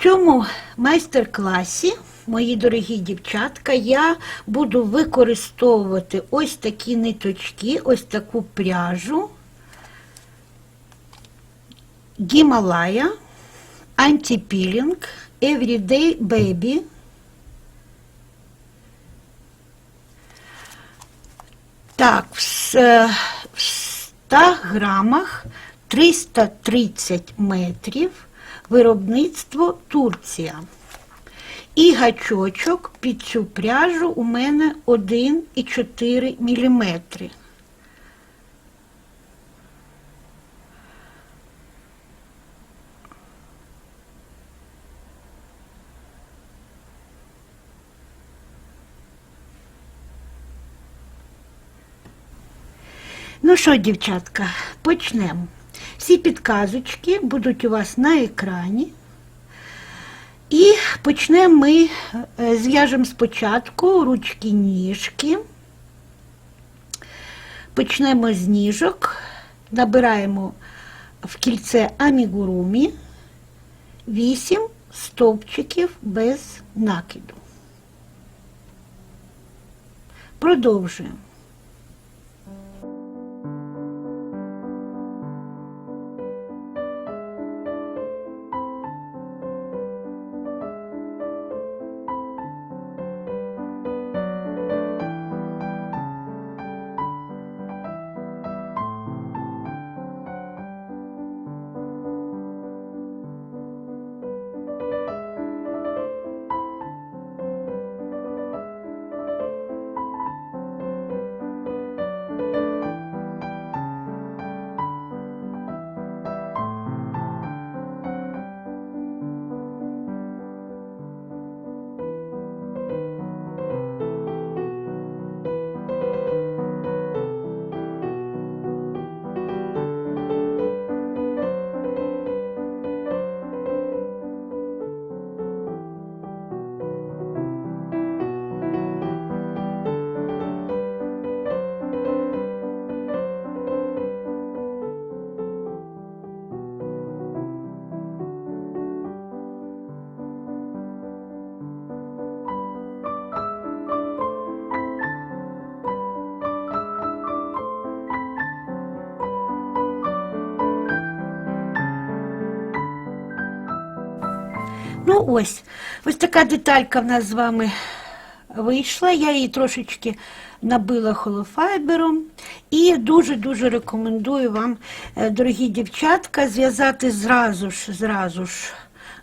В цьому майстер-класі, мої дорогі дівчатка, я буду використовувати ось такі ниточки, ось таку пряжу Гімалая, антипілінг, Everyday Baby. Так, в в 100 грамах 330 метрів виробництво Турція. І гачочок під цю пряжу у мене 1,4 мм. Ну що, дівчатка, почнемо. Всі підказочки будуть у вас на екрані. І почнемо ми, е, зв'яжемо спочатку ручки ніжки. Почнемо з ніжок, набираємо в кільце амігурумі 8 стовпчиків без накиду. Продовжуємо. Ну ось, ось така деталька в нас з вами вийшла. Я її трошечки набила холофайбером. І дуже-дуже рекомендую вам, е, дорогі дівчатка, зв'язати зразу ж, зразу ж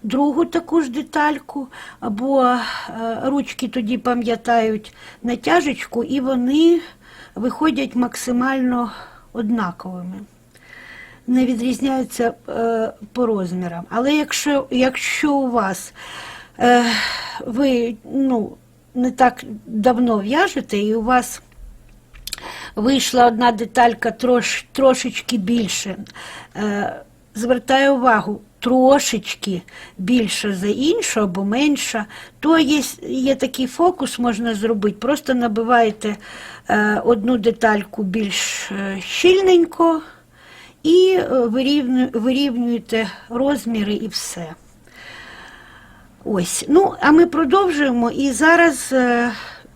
другу таку ж детальку, бо е, ручки тоді пам'ятають натяжечку і вони виходять максимально однаковими не відрізняються е, по розмірам. Але якщо, якщо у вас е, ви ну, не так давно в'яжете, і у вас вийшла одна деталька трош, трошечки більше, е, звертаю увагу, трошечки більше за іншу або менша, то є, є такий фокус, можна зробити. Просто набиваєте е, одну детальку більш е, щільненько і е, вирівнюєте розміри і все. Ось. Ну, а ми продовжуємо і зараз е,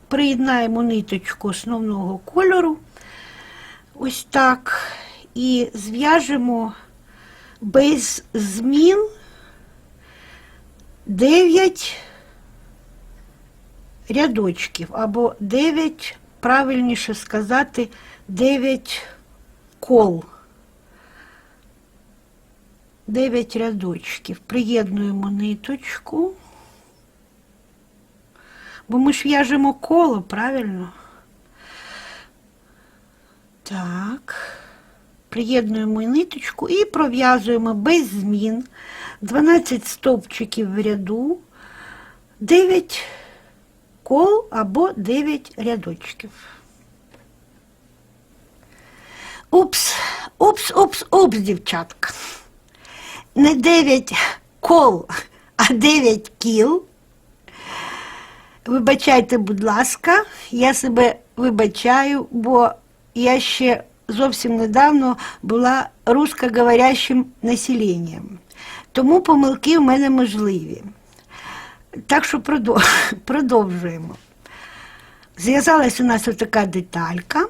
приєднаємо ниточку основного кольору. Ось так. І зв'яжемо без змін 9 рядочків, або 9, правильніше сказати, 9 кол. 9 рядочків. Приєднуємо ниточку. Бо ми ж в'яжемо коло, правильно? Так. Приєднуємо ниточку і пров'язуємо без змін 12 стовпчиків в ряду, 9 кол або 9 рядочків. Упс, упс, упс, упс, дівчатка. Не 9 кол, а 9 кіл. Вибачайте, будь ласка, я себе вибачаю, бо я ще зовсім недавно була русскоговорящим населенням. Тому помилки в мене можливі. Так що продовжуємо. Зв'язалась у нас отака деталька.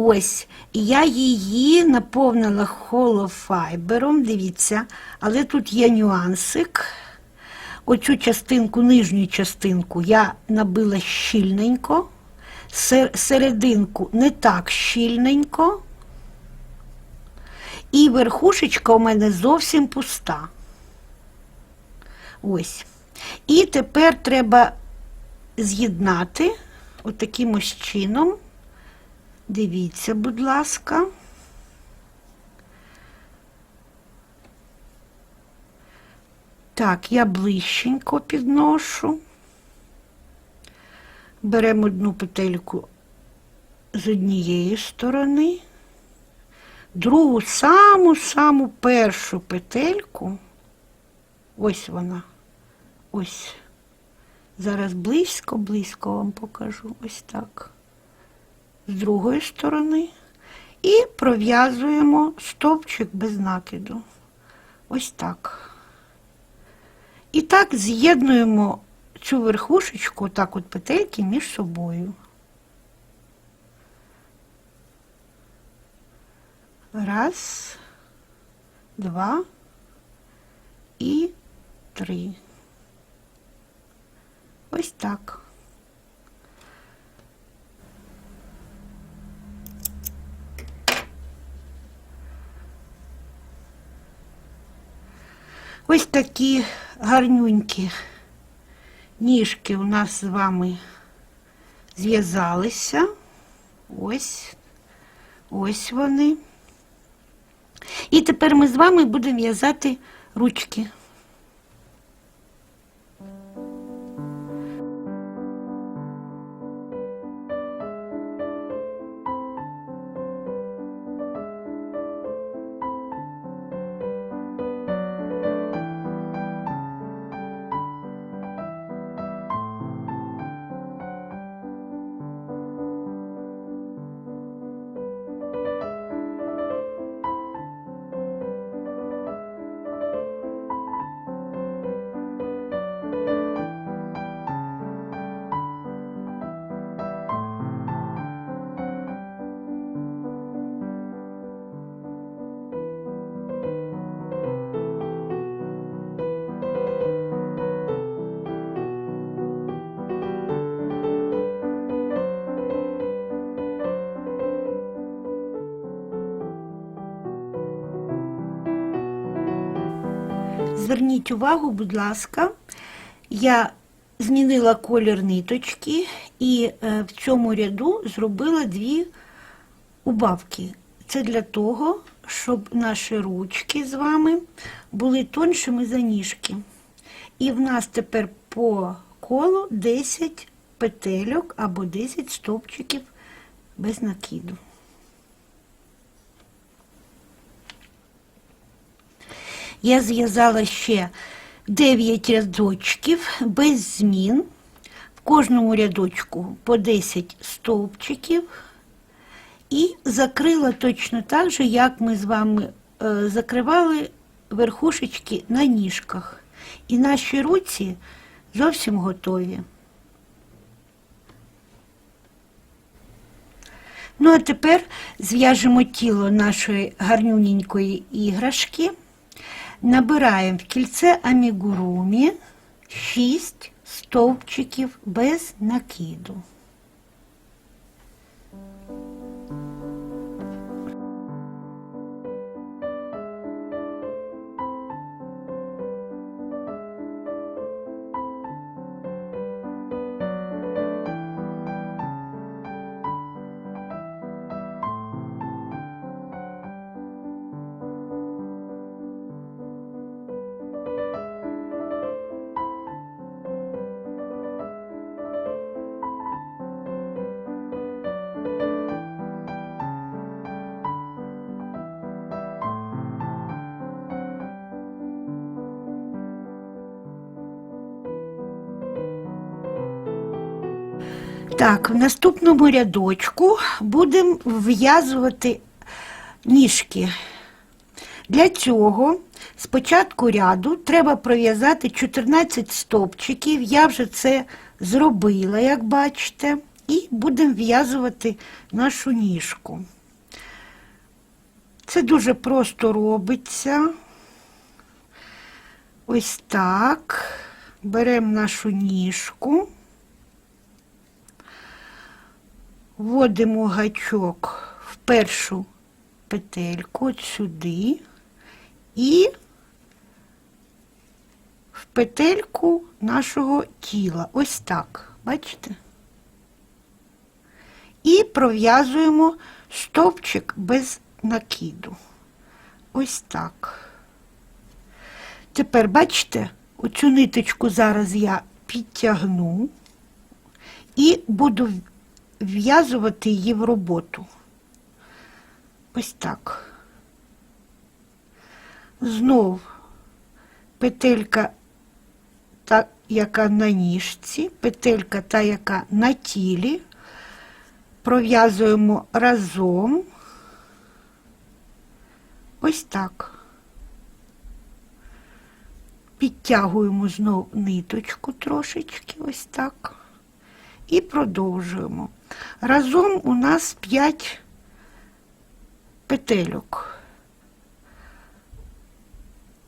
Ось, я її наповнила холофайбером, дивіться, але тут є нюансик. Оцю частинку, нижню частинку я набила щільненько, серединку не так щільненько, і верхушечка у мене зовсім пуста. Ось. І тепер треба з'єднати отаким ось чином. Дивіться, будь ласка. Так, я ближченько підношу. Беремо одну петельку з однієї сторони, другу саму-саму першу петельку. Ось вона. Ось. Зараз близько-близько вам покажу. Ось так. З другої сторони. І пров'язуємо стовпчик без накиду. Ось так. І так з'єднуємо цю верхушечку, так от петельки між собою. Раз, два і три. Ось так. Ось такі гарнюнькі ніжки у нас з вами зв'язалися. Ось, ось вони. І тепер ми з вами будемо в'язати ручки. Зверніть увагу, будь ласка, я змінила колір ниточки і е, в цьому ряду зробила дві убавки. Це для того, щоб наші ручки з вами були тоншими за ніжки. І в нас тепер по колу 10 петельок або 10 стовпчиків без накиду. Я зв'язала ще 9 рядочків без змін. В кожному рядочку по 10 стовпчиків. І закрила точно так же, як ми з вами е, закривали верхушечки на ніжках. І наші руці зовсім готові. Ну, а тепер зв'яжемо тіло нашої гарнюненької іграшки. Набираємо в кільце амігурумі 6 стовпчиків без накиду. Так, в наступному рядочку будемо в'язувати ніжки. Для цього з початку ряду треба пров'язати 14 стовпчиків. Я вже це зробила, як бачите, і будемо в'язувати нашу ніжку. Це дуже просто робиться. Ось так. Беремо нашу ніжку, вводимо гачок в першу петельку от сюди і в петельку нашого тіла. Ось так. Бачите? І пров'язуємо стовпчик без накиду. Ось так. Тепер, бачите, оцю ниточку зараз я підтягну і буду в'язувати її в роботу. Ось так. Знов петелька та, яка на ніжці, петелька та, яка на тілі. Пров'язуємо разом. Ось так. Підтягуємо знов ниточку трошечки, ось так. І продовжуємо. Разом у нас 5 петельок.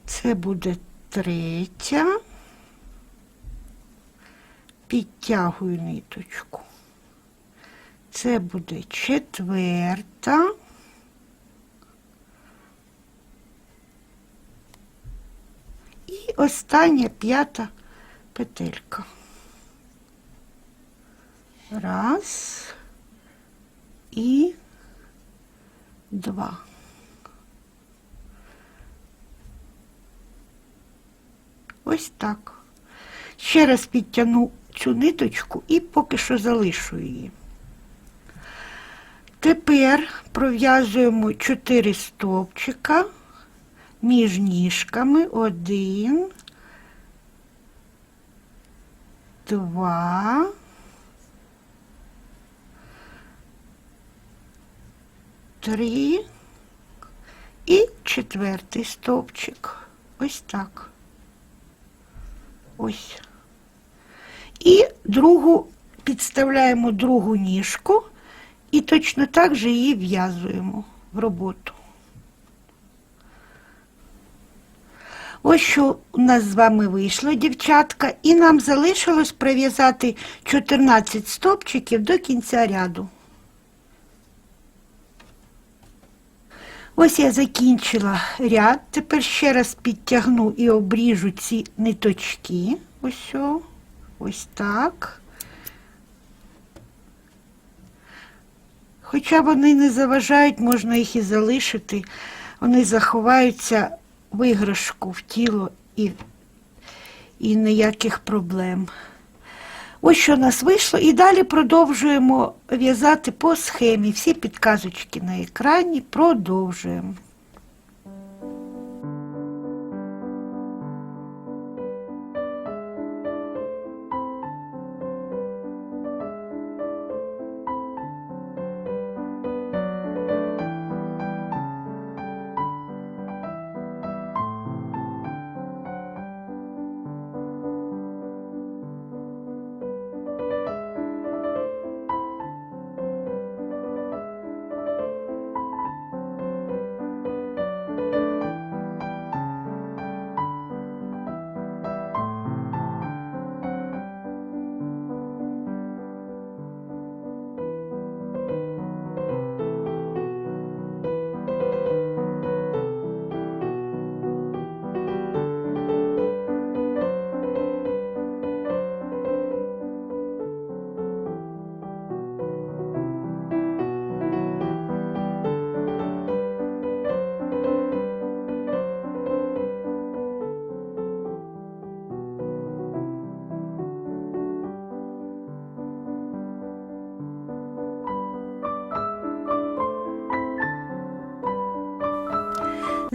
Це буде третя. Підтягую ниточку. Це буде четверта. І остання п'ята петелька. Раз і два. Ось так. Ще раз підтягну цю ниточку і поки що залишу її. Тепер пров'язуємо 4 стовпчика між ніжками. Один, два, три і четвертий стовпчик. Ось так. Ось. І другу підставляємо другу ніжку і точно так же її в'язуємо в роботу. Ось що у нас з вами вийшло, дівчатка, і нам залишилось прив'язати 14 стопчиків до кінця ряду. Ось я закінчила ряд. Тепер ще раз підтягну і обріжу ці ниточки. Ось, ось так. Хоча вони не заважають, можна їх і залишити. Вони заховаються в іграшку, в тіло і, і ніяких проблем. Ось що у нас вийшло. І далі продовжуємо в'язати по схемі. Всі підказочки на екрані продовжуємо.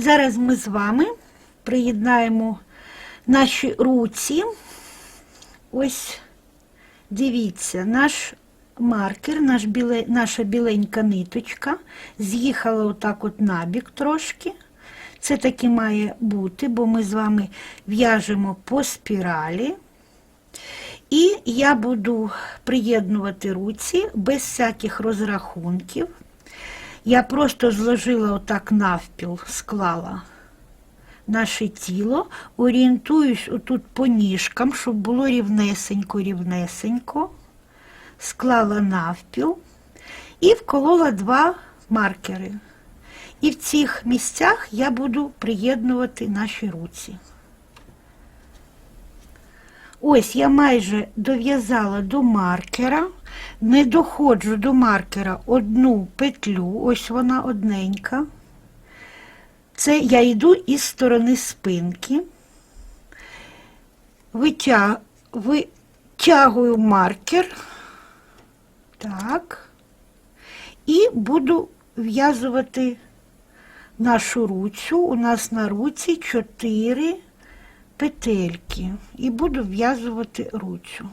Зараз ми з вами приєднаємо наші руці. Ось дивіться, наш маркер, наш біле, наша біленька ниточка з'їхала отак от набік трошки. Це таки має бути, бо ми з вами в'яжемо по спіралі. І я буду приєднувати руці без всяких розрахунків. Я просто зложила отак навпіл, склала наше тіло, орієнтуюсь отут по ніжкам, щоб було рівнесенько, рівнесенько, склала навпіл і вколола два маркери. І в цих місцях я буду приєднувати наші руці. Ось я майже дов'язала до маркера, не доходжу до маркера одну петлю, ось вона одненька. Це я йду із сторони спинки, витя... витягую маркер, так, і буду в'язувати нашу руцю. У нас на руці 4 петельки і буду в'язувати руцю.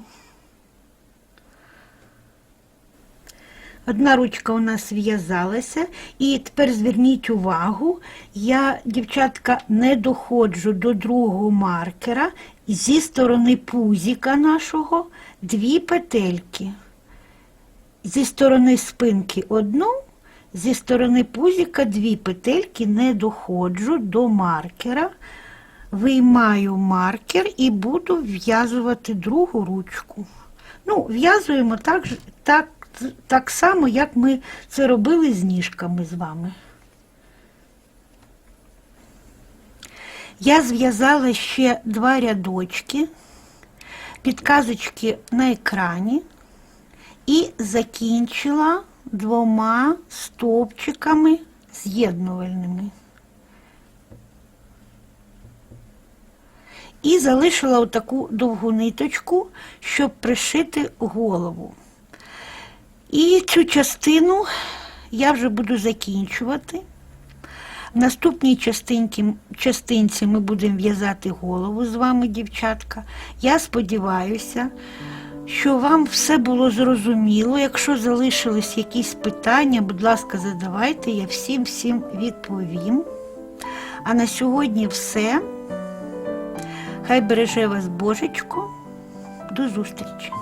Одна ручка у нас в'язалася, і тепер зверніть увагу, я, дівчатка, не доходжу до другого маркера зі сторони пузіка нашого дві петельки. Зі сторони спинки одну, зі сторони пузіка дві петельки, не доходжу до маркера, виймаю маркер і буду в'язувати другу ручку. Ну, в'язуємо так, так, так само, як ми це робили з ніжками з вами. Я зв'язала ще два рядочки, підказочки на екрані і закінчила двома стовпчиками з'єднувальними. І залишила отаку довгу ниточку, щоб пришити голову. І цю частину я вже буду закінчувати. В наступній частинці, частинці ми будемо в'язати голову з вами, дівчатка. Я сподіваюся, що вам все було зрозуміло. Якщо залишились якісь питання, будь ласка, задавайте, я всім всім відповім. А на сьогодні все. Хай береже вас Божечко. До зустрічі!